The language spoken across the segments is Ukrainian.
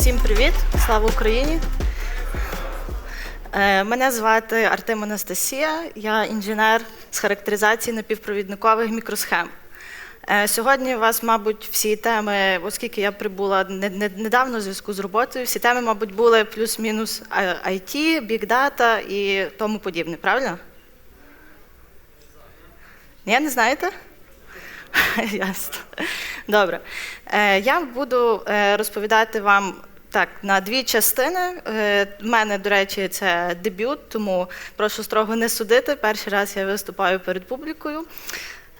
Всім привіт! Слава Україні! Е, Мене звати Артем Анастасія, я інженер з характеризації напівпровідникових мікросхем. Е, Сьогодні у вас, мабуть, всі теми, оскільки я прибула не- не- недавно в зв'язку з роботою, всі теми, мабуть, були плюс-мінус IT, Big Data і тому подібне, правильно? Ні, не знаєте? Ясно. Добре. Е, Я буду розповідати вам так на дві частини. Е, В мене, до речі, це дебют, тому прошу строго не судити. Перший раз я виступаю перед публікою.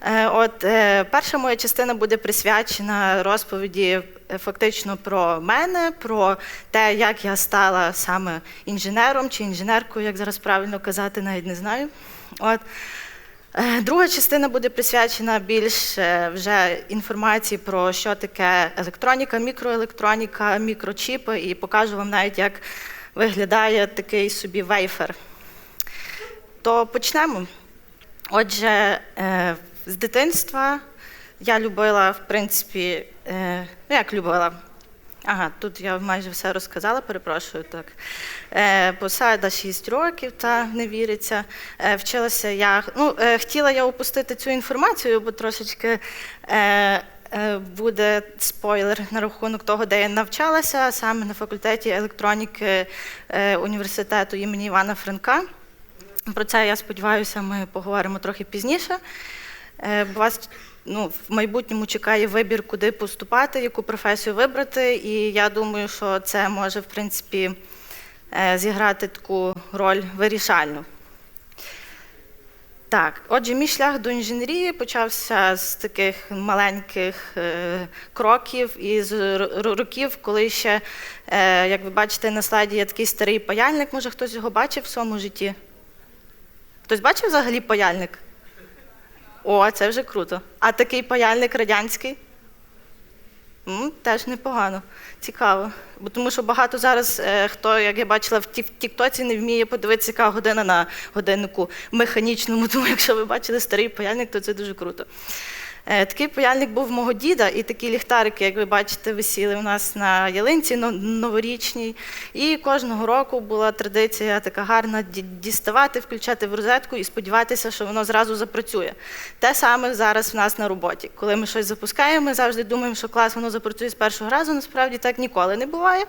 Е, От е, перша моя частина буде присвячена розповіді е, фактично про мене, про те, як я стала саме інженером чи інженеркою, як зараз правильно казати, навіть не знаю. От. Е, Друга частина буде присвячена більш вже інформації про що таке електроніка, мікроелектроніка, мікрочіпи, і покажу вам навіть, як виглядає такий собі вейфер. То почнемо. Отже, е, з дитинства я любила, в принципі, е, ну як любила. Ага, тут я майже все розказала, перепрошую так. Е, посада 6 років, та не віриться. Е, вчилася я. Ну, е, хотіла я опустити цю інформацію, бо трошечки е, е, буде спойлер на рахунок того, де я навчалася, саме на факультеті електроніки е, університету імені Івана Франка. Про це я сподіваюся, ми поговоримо трохи пізніше. Е, бо Вас ну, в майбутньому чекає вибір, куди поступати, яку професію вибрати. І я думаю, що це може, в принципі, е, зіграти таку роль вирішальну. Так, отже, мій шлях до інженерії почався з таких маленьких е, кроків і з років, коли ще, е, як ви бачите, на слайді є такий старий паяльник. Може, хтось його бачив в своєму житті? Хтось бачив взагалі паяльник? О, це вже круто. А такий паяльник радянський? М, теж непогано, цікаво. Бо тому що багато зараз, е, хто, як я бачила, в Тік- Тіктоці не вміє подивитися, яка година на годиннику механічному. Тому якщо ви бачили старий паяльник, то це дуже круто. Е, Такий паяльник був мого діда, і такі ліхтарики, як ви бачите, висіли у нас на ялинці новорічній. І кожного року була традиція така гарна діставати, включати в розетку і сподіватися, що воно зразу запрацює. Те саме зараз в нас на роботі. Коли ми щось запускаємо, ми завжди думаємо, що клас воно запрацює з першого разу. Насправді так ніколи не буває.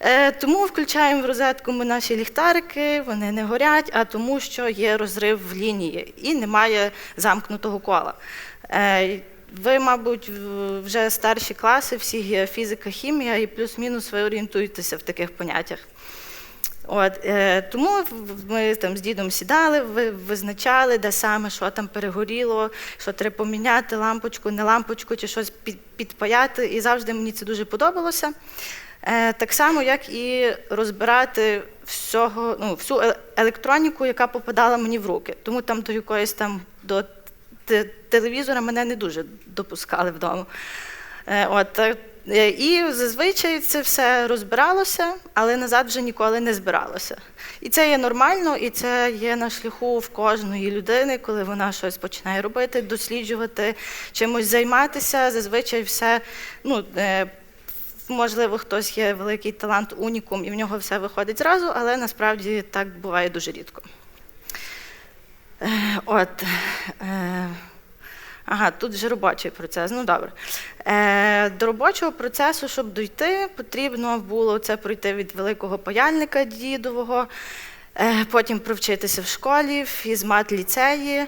Е, Тому включаємо в розетку ми наші ліхтарики, вони не горять, а тому, що є розрив в лінії і немає замкнутого кола. Е, Ви, мабуть, вже старші класи, всі фізика, хімія, і плюс-мінус ви орієнтуєтеся в таких поняттях. От, е, тому ми там з дідом сідали, ви- визначали, де саме, що там перегоріло, що треба поміняти, лампочку, не лампочку, чи щось під, підпаяти. І завжди мені це дуже подобалося. Е, так само, як і розбирати всього, ну, всю е- електроніку, яка попадала мені в руки. Тому там до якоїсь там до телевізора мене не дуже допускали вдома. Е, От, е, і зазвичай це все розбиралося, але назад вже ніколи не збиралося. І це є нормально, і це є на шляху в кожної людини, коли вона щось починає робити, досліджувати, чимось займатися. Зазвичай все, ну, е, можливо, хтось є великий талант унікум, і в нього все виходить зразу, але насправді так буває дуже рідко. Е, От. Е, Ага, тут вже робочий процес. Ну добре. Е, до робочого процесу, щоб дійти, потрібно було це пройти від великого паяльника дідового, потім провчитися в школі, фізмат ліцеї.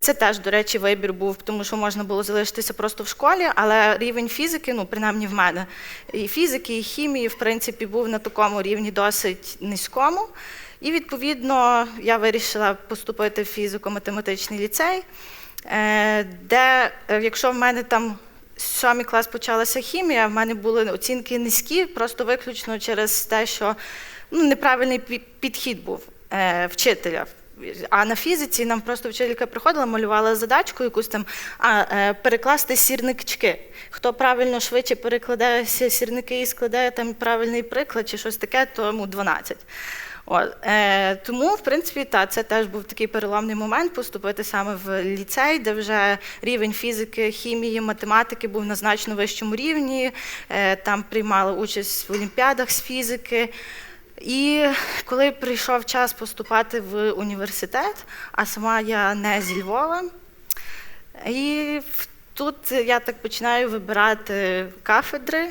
Це теж, до речі, вибір був, тому що можна було залишитися просто в школі, але рівень фізики, ну принаймні в мене, і фізики, і хімії, в принципі, був на такому рівні досить низькому. І відповідно я вирішила поступити в фізико-математичний ліцей. Е, де, е, якщо в мене там сьомий клас почалася хімія, в мене були оцінки низькі, просто виключно через те, що ну, неправильний підхід був е, вчителя. А на фізиці нам просто вчителька приходила, малювала задачку якусь там, а перекласти сірнички. Хто правильно швидше перекладає сірники і складає там правильний приклад чи щось таке, тому 12. От, е, тому, в принципі, та, це теж був такий переломний момент поступити саме в ліцей, де вже рівень фізики, хімії, математики був на значно вищому рівні. Е, там приймали участь в олімпіадах з фізики. І коли прийшов час поступати в університет, а сама я не зі Львова, і тут я так починаю вибирати кафедри.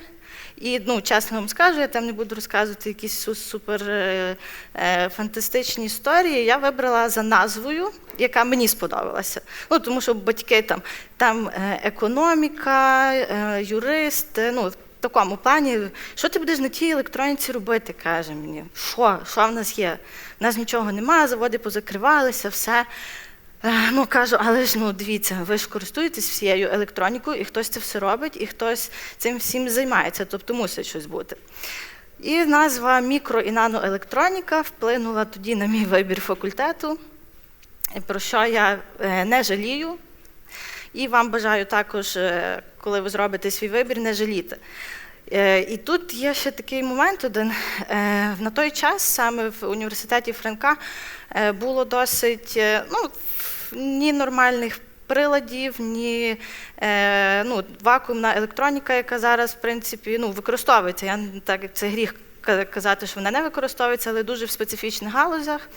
І ну, чесно вам скажу, я там не буду розказувати якісь су- супер е, е, фантастичні історії. Я вибрала за назвою, яка мені сподобалася. Ну, тому що батьки там, там е, економіка, юрист, ну, в такому плані, що ти будеш на тій електроніці робити, каже мені. Що? Що в нас є? У нас нічого немає, заводи позакривалися, все. Е, Ну, кажу, але ж ну дивіться, ви ж користуєтесь всією електронікою, і хтось це все робить, і хтось цим всім займається, тобто мусить щось бути. І назва мікро і наноелектроніка вплинула тоді на мій вибір факультету, про що я е, не жалію. І вам бажаю також, е, коли ви зробите свій вибір, не жаліти. Е, І тут є ще такий момент один. Е, На той час саме в університеті Франка е, було досить е, ну, ні нормальних приладів, ні е, ну, вакуумна електроніка, яка зараз, в принципі, ну, використовується. Я так це гріх казати, що вона не використовується, але дуже в специфічних галузях.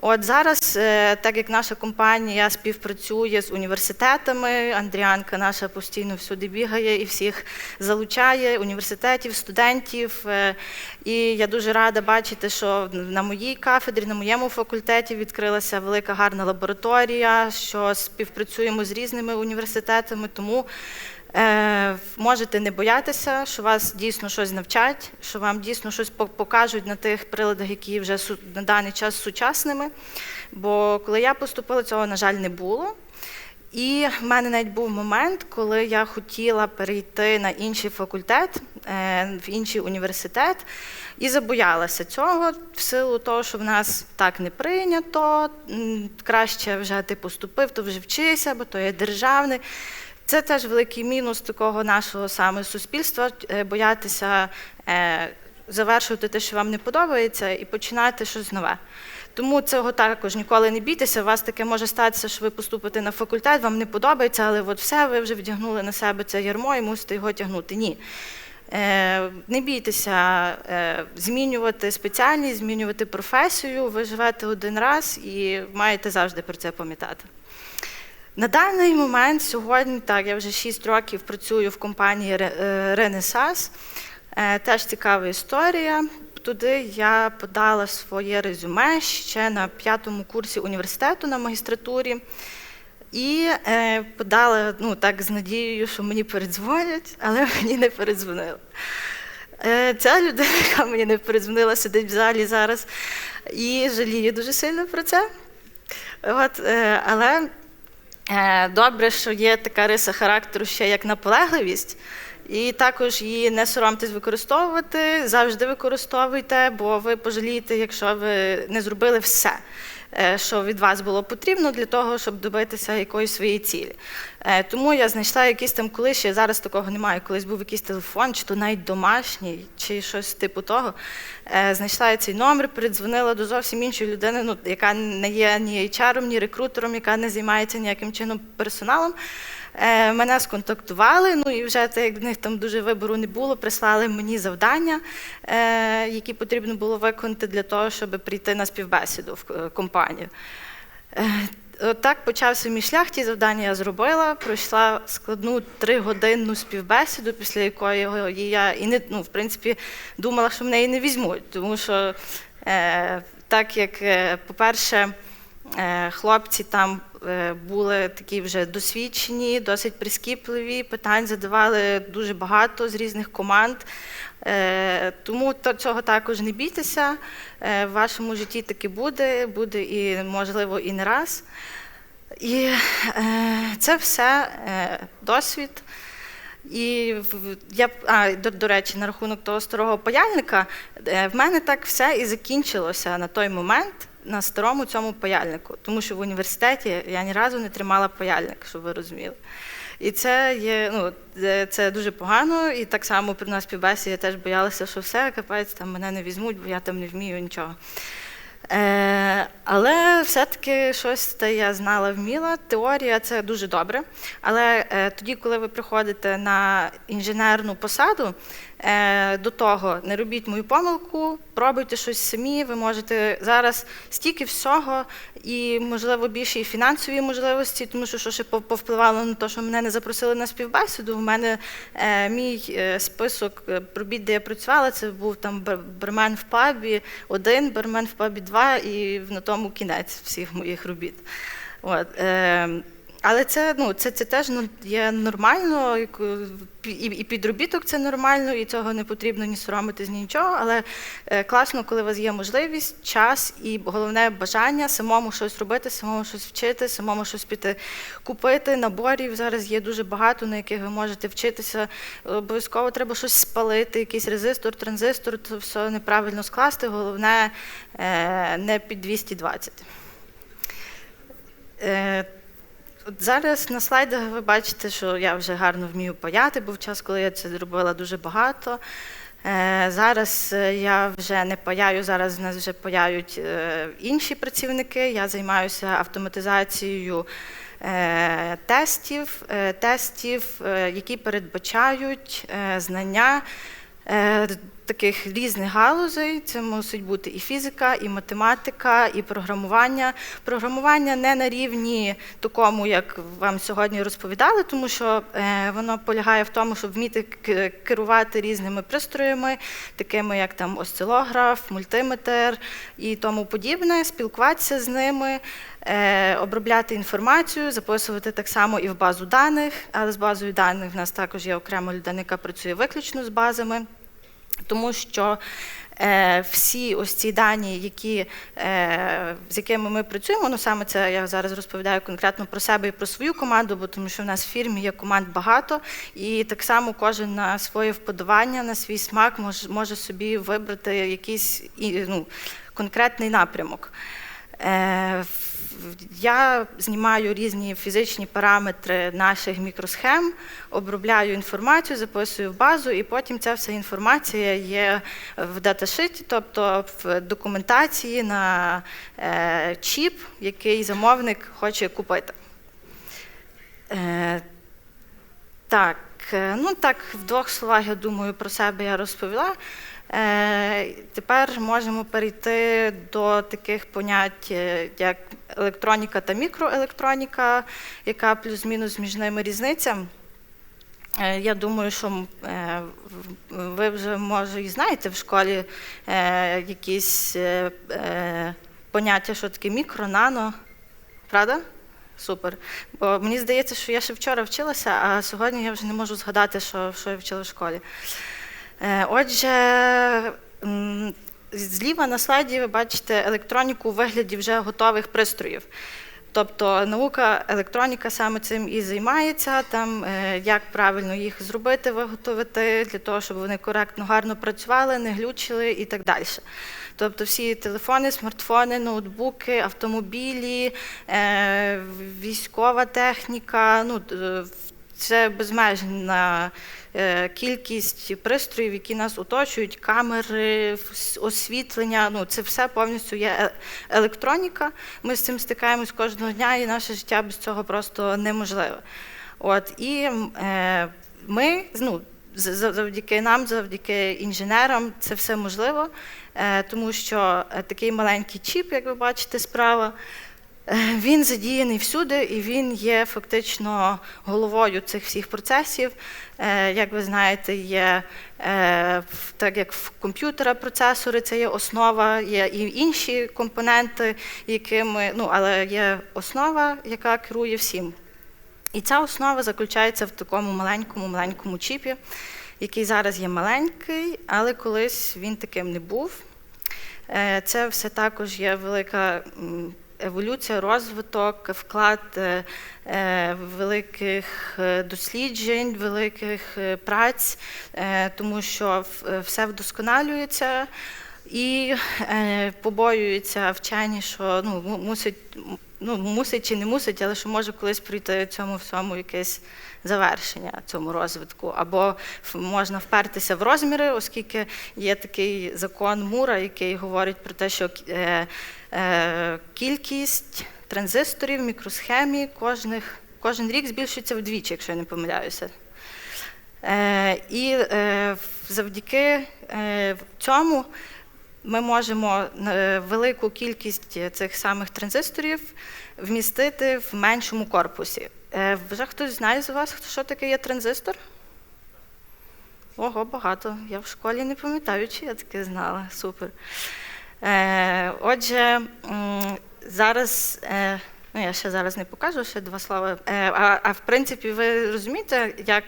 От зараз, е, так як наша компанія співпрацює з університетами, Андріанка наша постійно всюди бігає і всіх залучає, університетів, студентів. е, І я дуже рада бачити, що на моїй кафедрі, на моєму факультеті відкрилася велика гарна лабораторія, що співпрацюємо з різними університетами. Тому можете не боятися, що вас дійсно щось навчать, що вам дійсно щось покажуть на тих приладах, які вже на даний час сучасними. Бо коли я поступила, цього, на жаль, не було. І в мене навіть був момент, коли я хотіла перейти на інший факультет, е, в інший університет, і забоялася цього в силу того, що в нас так не прийнято. Краще вже ти поступив, то вже вчися, бо то є державний. Це теж великий мінус такого нашого саме суспільства е, боятися е, завершувати те, що вам не подобається, і починати щось нове. Тому цього також ніколи не бійтеся. У вас таке може статися, що ви поступите на факультет, вам не подобається, але от все, ви вже вдягнули на себе це ярмо і мусите його тягнути. Ні. Е, Не бійтеся змінювати спеціальність, змінювати професію. Ви живете один раз і маєте завжди про це пам'ятати. На даний момент сьогодні, так, я вже 6 років працюю в компанії Ренесас. Е, Теж цікава історія. Туди я подала своє резюме ще на п'ятому курсі університету на магістратурі. І е, подала ну, так, з надією, що мені передзвонять, але мені не передзвонили. Е, Ця людина, яка мені не передзвонила, сидить в залі зараз і жаліє дуже сильно про це. От, але Добре, що є така риса характеру ще як наполегливість, і також її не соромтесь використовувати, завжди використовуйте, бо ви пожалієте, якщо ви не зробили все, е, що від вас було потрібно для того, щоб добитися якоїсь своєї цілі. Е, Тому я знайшла якийсь там колись, ще зараз такого немає. Колись був якийсь телефон, чи то навіть домашній, чи щось типу того. Е, Знайшла я цей номер, передзвонила до зовсім іншої людини, ну, яка не є ні HR, ні рекрутером, яка не займається ніяким чином персоналом. Е, Мене сконтактували, ну і вже так як в них там дуже вибору не було, прислали мені завдання, е, які потрібно було виконати для того, щоб прийти на співбесіду в е, компанію. Е, Отак почався мій шлях. Ті завдання я зробила. Пройшла складну тригодинну співбесіду, після якої я і не ну, в принципі думала, що мене і не візьмуть. Тому що так як, по-перше, хлопці там були такі вже досвідчені, досить прискіпливі, питань задавали дуже багато з різних команд. Е, Тому цього також не бійтеся. Е, В вашому житті таки буде, буде і можливо і не раз. І е, це все е, досвід. І я а, до, до речі, на рахунок того старого паяльника, е, в мене так все і закінчилося на той момент на старому цьому паяльнику, тому що в університеті я ні разу не тримала паяльник, щоб ви розуміли. І це є, ну, е, це дуже погано. І так само при нас співбесі я теж боялася, що все, капець, там мене не візьмуть, бо я там не вмію нічого. Е, але все-таки щось те я знала, вміла. Теорія це дуже добре. Але е, тоді, коли ви приходите на інженерну посаду, до того не робіть мою помилку, пробуйте щось самі. Ви можете зараз стільки всього, і можливо більше і фінансові можливості, тому що що ще пов- повпливало на те, що мене не запросили на співбесіду. У мене е, мій е, список е, робіт, де я працювала, це був там бар- бармен в пабі один, бармен в пабі два, і на тому кінець всіх моїх робіт. От, е, але це, ну, це, це теж ну, є нормально, е, і, і підробіток це нормально, і цього не потрібно ні соромитись, ні нічого. Але е, класно, коли у вас є можливість, час і головне бажання самому щось робити, самому щось вчити, самому щось піти купити. Наборів зараз є дуже багато, на яких ви можете вчитися. Обов'язково треба щось спалити, якийсь резистор, транзистор, це все неправильно скласти. Головне е, не під 220. От зараз на слайдах ви бачите, що я вже гарно вмію паяти, був час, коли я це зробила дуже багато. Е, Зараз е, я вже не паяю, зараз нас вже паяють е, інші працівники. Я займаюся автоматизацією тестів, тестів, які передбачають знання таких різних галузей. Це мусить бути і фізика, і математика, і програмування. Програмування не на рівні такому, як вам сьогодні розповідали, тому що е, воно полягає в тому, щоб вміти керувати різними пристроями, такими як там осцилограф, мультиметр і тому подібне, спілкуватися з ними. е, Обробляти інформацію, записувати так само і в базу даних, але з базою даних в нас також є окрема людина, яка працює виключно з базами тому що е, всі ось ці дані, які, е, з якими ми працюємо, ну саме це я зараз розповідаю конкретно про себе і про свою команду, бо тому що в нас в фірмі є команд багато, і так само кожен на своє вподобання, на свій смак може, може собі вибрати якийсь ну, конкретний напрямок. Я знімаю різні фізичні параметри наших мікросхем, обробляю інформацію, записую в базу, і потім ця вся інформація є в даташиті, тобто в документації на е, чіп, який замовник хоче купити. Е, так, е, ну так, в двох словах, я думаю, про себе я розповіла. Е, Тепер можемо перейти до таких понять, е, як електроніка та мікроелектроніка, яка плюс-мінус між ними різниця. Е, Я думаю, що ви вже може і знаєте в школі якісь поняття, що таке мікро, нано, правда? Супер. Бо мені здається, що я ще вчора вчилася, а сьогодні я вже не можу згадати, що, що я вчила в школі. Е, Отже, зліва на слайді ви бачите електроніку у вигляді вже готових пристроїв. Тобто наука електроніка саме цим і займається, там е, як правильно їх зробити, виготовити для того, щоб вони коректно, гарно працювали, не глючили і так далі. Тобто всі телефони, смартфони, ноутбуки, автомобілі, е, військова техніка, ну це безмежна е, кількість пристроїв, які нас оточують, камери, освітлення. Ну, це все повністю є е- електроніка. Ми з цим стикаємось кожного дня, і наше життя без цього просто неможливе. От і е, ми ну, завдяки нам, завдяки інженерам, це все можливо, е, тому що такий маленький чіп, як ви бачите справа. Він задіяний всюди, і він є фактично головою цих всіх процесів. Е, Як ви знаєте, є е, так як в комп'ютера процесори, це є основа, є і інші компоненти, якими ну але є основа, яка керує всім. І ця основа заключається в такому маленькому маленькому чіпі, який зараз є маленький, але колись він таким не був. Е, Це все також є велика еволюція, розвиток, вклад е, е, великих е, досліджень, великих праць, тому що все вдосконалюється. І е, побоюються вчені, що ну, мусить ну, мусить чи не мусить, але що може колись прийти цьому всьому якесь завершення цьому розвитку. Або можна впертися в розміри, оскільки є такий закон Мура, який говорить про те, що е, кількість транзисторів мікросхемі кожних, кожен рік збільшується вдвічі, якщо я не помиляюся. Е, і е, завдяки е, цьому ми можемо е, велику кількість цих самих транзисторів вмістити в меншому корпусі. Е, Вже хтось знає з вас, що таке є транзистор? Ого, багато. Я в школі не пам'ятаю, чи я таке знала. Супер. Е, Отже, зараз. е, Ну, я ще зараз не покажу ще два слова. Е, А, а в принципі, ви розумієте, як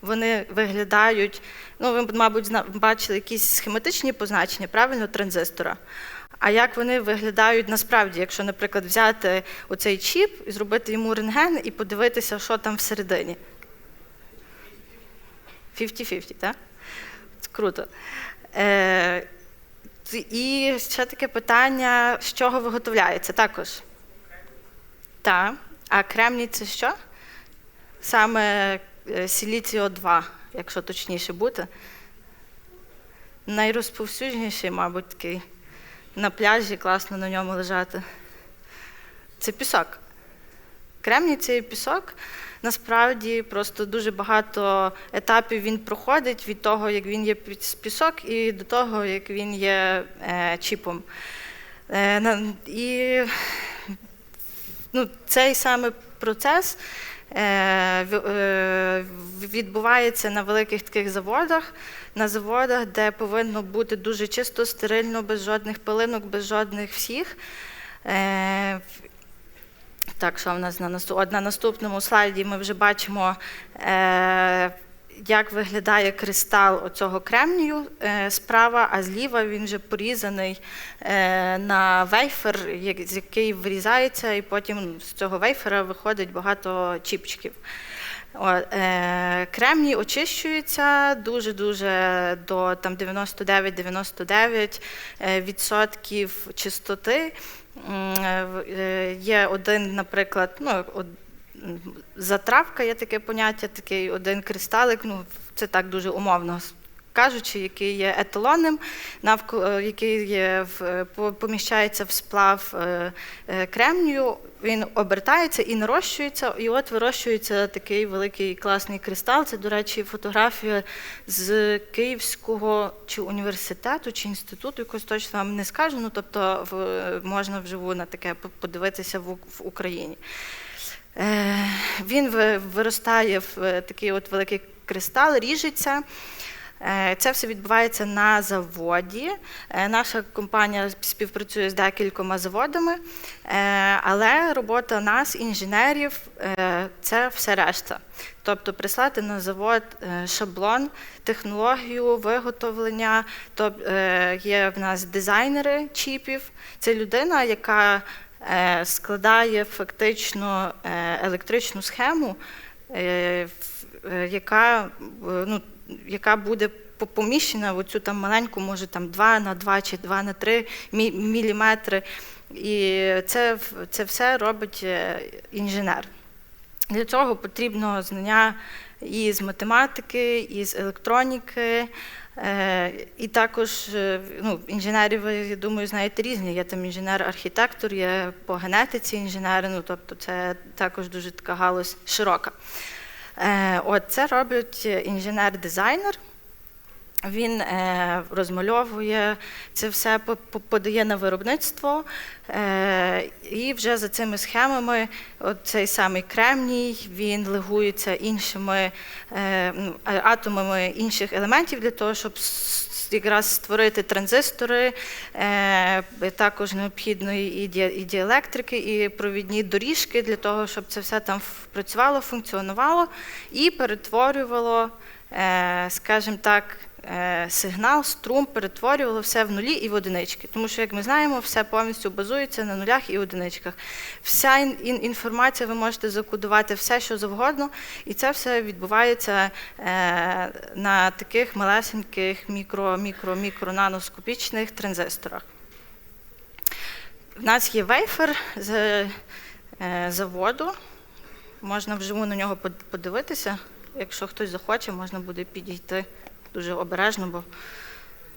вони виглядають? Ну, ви, мабуть, бачили якісь схематичні позначення, правильно, транзистора. А як вони виглядають насправді, якщо, наприклад, взяти оцей чіп і зробити йому рентген і подивитися, що там всередині? 50-50, так? Це круто. І ще таке питання, з чого виготовляється також. Так. А кремній це що? Саме е, сіліціо 2, якщо точніше бути. Найрозповсюдженіший, мабуть, такий. На пляжі класно на ньому лежати. Це пісок. Кремній це пісок. Насправді просто дуже багато етапів він проходить від того, як він є піс- пісок, і до того, як він є е, чіпом. Е, і ну, цей саме процес е, е, відбувається на великих таких заводах, на заводах, де повинно бути дуже чисто, стерильно, без жодних пилинок, без жодних всіх. Е, так, що в нас на наступ... От на наступному слайді ми вже бачимо, е, як виглядає кристал оцього кремнію е, справа, а зліва він вже порізаний е, на вейфер, з який вирізається, і потім з цього вейфера виходить багато чіпчиків. О, е, кремній очищується дуже-дуже до там 99-99 е, відсотків чистоти. Е, е, Є один, наприклад, ну, затравка, є таке поняття, такий один кристалик, ну, це так дуже умовно кажучи, який є еталонним, навколо який є в, е, поміщається в сплав е, е, кремнію, він обертається і нарощується, і от вирощується такий великий класний кристал. Це, до речі, фотографія з Київського чи університету, чи інституту, якось точно вам не скажу. Ну, тобто можна вживу на таке подивитися в, Україні. Е, Він виростає в е, такий от великий кристал, ріжеться. Е, Це все відбувається на заводі. Е, Наша компанія співпрацює з декількома заводами, е, але робота нас, інженерів, це все решта. Тобто прислати на завод шаблон, технологію виготовлення. Тоб- е, Є в нас дизайнери чіпів. Це людина, яка складає фактично електричну схему, яка, ну, яка буде поміщена в оцю там маленьку, може там 2 на 2 чи 2 на 3 міліметри. І це, це все робить е, інженер. Для цього потрібно знання і з математики, і з електроніки. Е, І також е, ну, ви, я думаю, знаєте різні. Є там інженер-архітектор, є по генетиці інженери, ну, тобто це також дуже така галузь широка. Е, От це робить інженер-дизайнер. Він е, розмальовує це все, по- по- подає на виробництво, е, і вже за цими схемами цей самий кремній він легується іншими атомами інших елементів для того, щоб якраз створити транзистори. Е, також необхідно і, ді- і діелектрики, і провідні доріжки для того, щоб це все там працювало, функціонувало і перетворювало, е, скажімо так, сигнал, струм перетворювало все в нулі і в одинички. Тому що, як ми знаємо, все повністю базується на нулях і одиничках. Вся ін- ін- інформація ви можете закодувати все, що завгодно, і це все відбувається е, на таких малесеньких мікро, мікро, мікро наноскопічних транзисторах. В нас є вейфер з е, заводу. Можна вживу на нього подивитися. Якщо хтось захоче, можна буде підійти дуже обережно, бо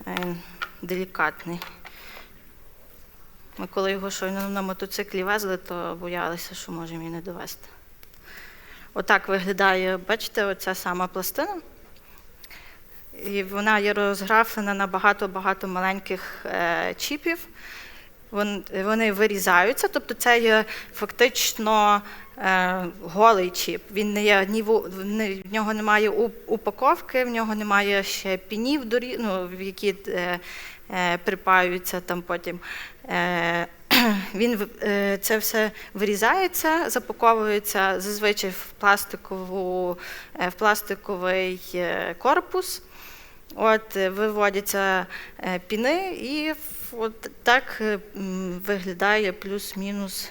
він делікатний. Ми коли його щойно на мотоциклі везли, то боялися, що можемо її не довезти. Отак виглядає, бачите, оця сама пластина. І вона є розграфлена на багато-багато маленьких е, чіпів. Вон, вони вирізаються, тобто це є фактично е, голий чіп. Він не є ні в, нього немає упаковки, в нього немає ще пінів, дорі, ну, які е, е, припаються там потім. Він це все вирізається, запаковується зазвичай в пластикову, в пластиковий корпус. От е, виводяться е, піни, і от так е, виглядає плюс-мінус.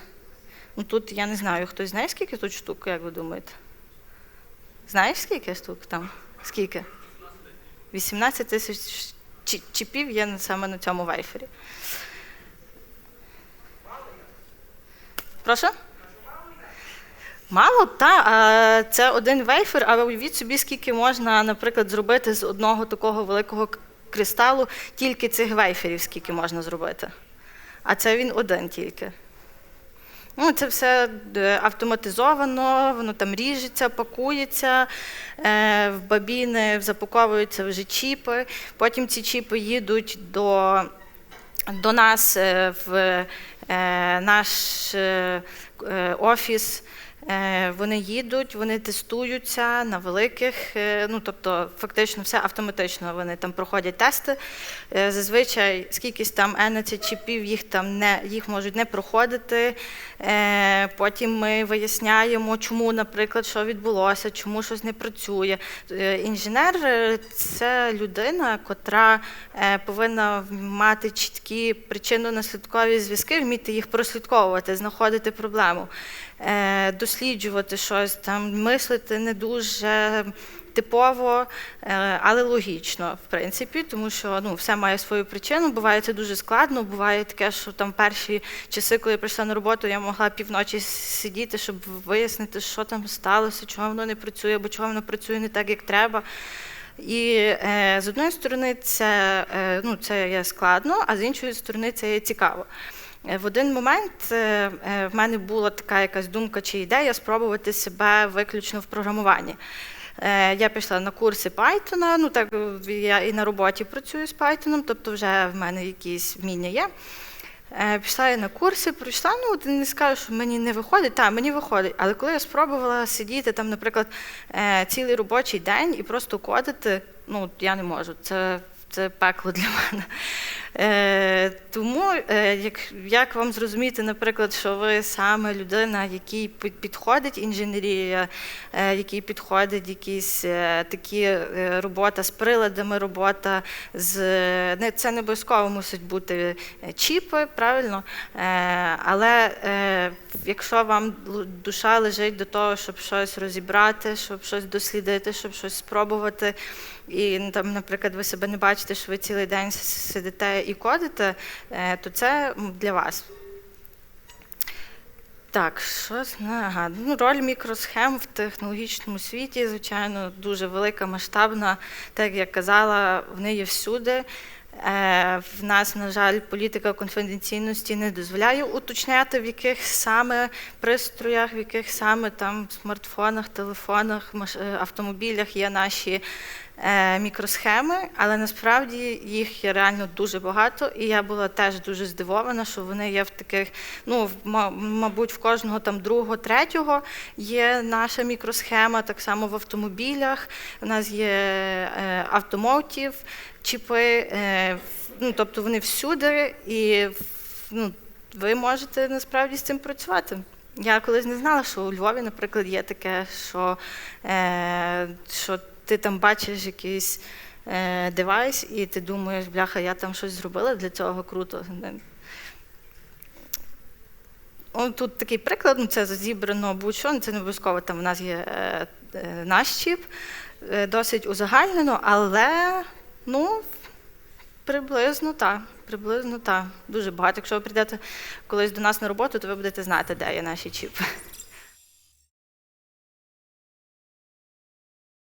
Ну тут я не знаю, хтось знає, скільки тут штук, як ви думаєте? Знаєш, скільки штук там? Скільки? 18 тисяч чіпів є саме на цьому вайфері. Прошу? Мало, та це один вейфер, але уявіть собі, скільки можна, наприклад, зробити з одного такого великого кристалу, тільки цих вейферів, скільки можна зробити. А це він один тільки. Ну, це все е, автоматизовано, воно там ріжеться, пакується, е, в бабіни запаковуються вже чіпи. Потім ці чіпи їдуть до, до нас е, в наш офіс. Е, Вони їдуть, вони тестуються на великих, е, ну тобто фактично все автоматично. Вони там проходять тести. Е, Зазвичай скількись там енеці чіпів їх там не їх можуть не проходити. Е, Потім ми виясняємо, чому, наприклад, що відбулося, чому щось не працює. Е, Інженер це людина, котра е, повинна мати чіткі причинно-наслідкові зв'язки, вміти їх прослідковувати, знаходити проблему, досліджувати щось, там мислити не дуже. Типово, е, але логічно, в принципі, тому що ну, все має свою причину. Буває це дуже складно. Буває таке, що там перші часи, коли я прийшла на роботу, я могла півночі сидіти, щоб вияснити, що там сталося, чого воно не працює, або чого воно працює не так, як треба. І е, з одної сторони, це, е, ну, це є складно, а з іншої сторони, це є цікаво. Е, В один момент е, в мене була така якась думка чи ідея спробувати себе виключно в програмуванні. Е, Я пішла на курси Python, ну так я і на роботі працюю з Python, тобто вже в мене якісь вміння є. Е, Пішла я на курси, пройшла, ну ти не скажу, що мені не виходить. Так, мені виходить. Але коли я спробувала сидіти там, наприклад, е, цілий робочий день і просто кодити, ну я не можу. Це, це пекло для мене. Е, тому е, як, вам зрозуміти, наприклад, що ви саме людина, якій підходить інженерія, е, якій підходить якісь такі робота з приладами, робота з це не обов'язково мусить бути чіпи, правильно? Але якщо вам душа лежить до того, щоб щось розібрати, щоб щось дослідити, щоб щось спробувати. І ну, там, наприклад, ви себе не бачите, що ви цілий день сидите і кодите, е, то це для вас. Так, що ага, ну, роль мікросхем в технологічному світі, звичайно, дуже велика, масштабна. Так як я казала, вони є всюди. Е, В нас, на жаль, політика конфіденційності не дозволяє уточняти, в яких саме пристроях, в яких саме там смартфонах, телефонах, е, автомобілях є наші мікросхеми, але насправді їх є реально дуже багато, і я була теж дуже здивована, що вони є в таких, ну, в- мабуть, в кожного там другого, третього є наша мікросхема, так само в автомобілях. У нас є е, автомотів, чіпи, е, ну, тобто вони всюди, і ну, ви можете насправді з цим працювати. Я колись не знала, що у Львові, наприклад, є таке, що, е, що ти там бачиш якийсь е, девайс, і ти думаєш, бляха, я там щось зробила для цього круто. О, тут такий приклад, ну це зібрано будь-що, ну, це не обов'язково там в нас є е, е, наш чіп, е, досить узагальнено, але ну, Приблизно так. Приблизно так. Дуже багато. Якщо ви прийдете колись до нас на роботу, то ви будете знати, де є наші чіпи.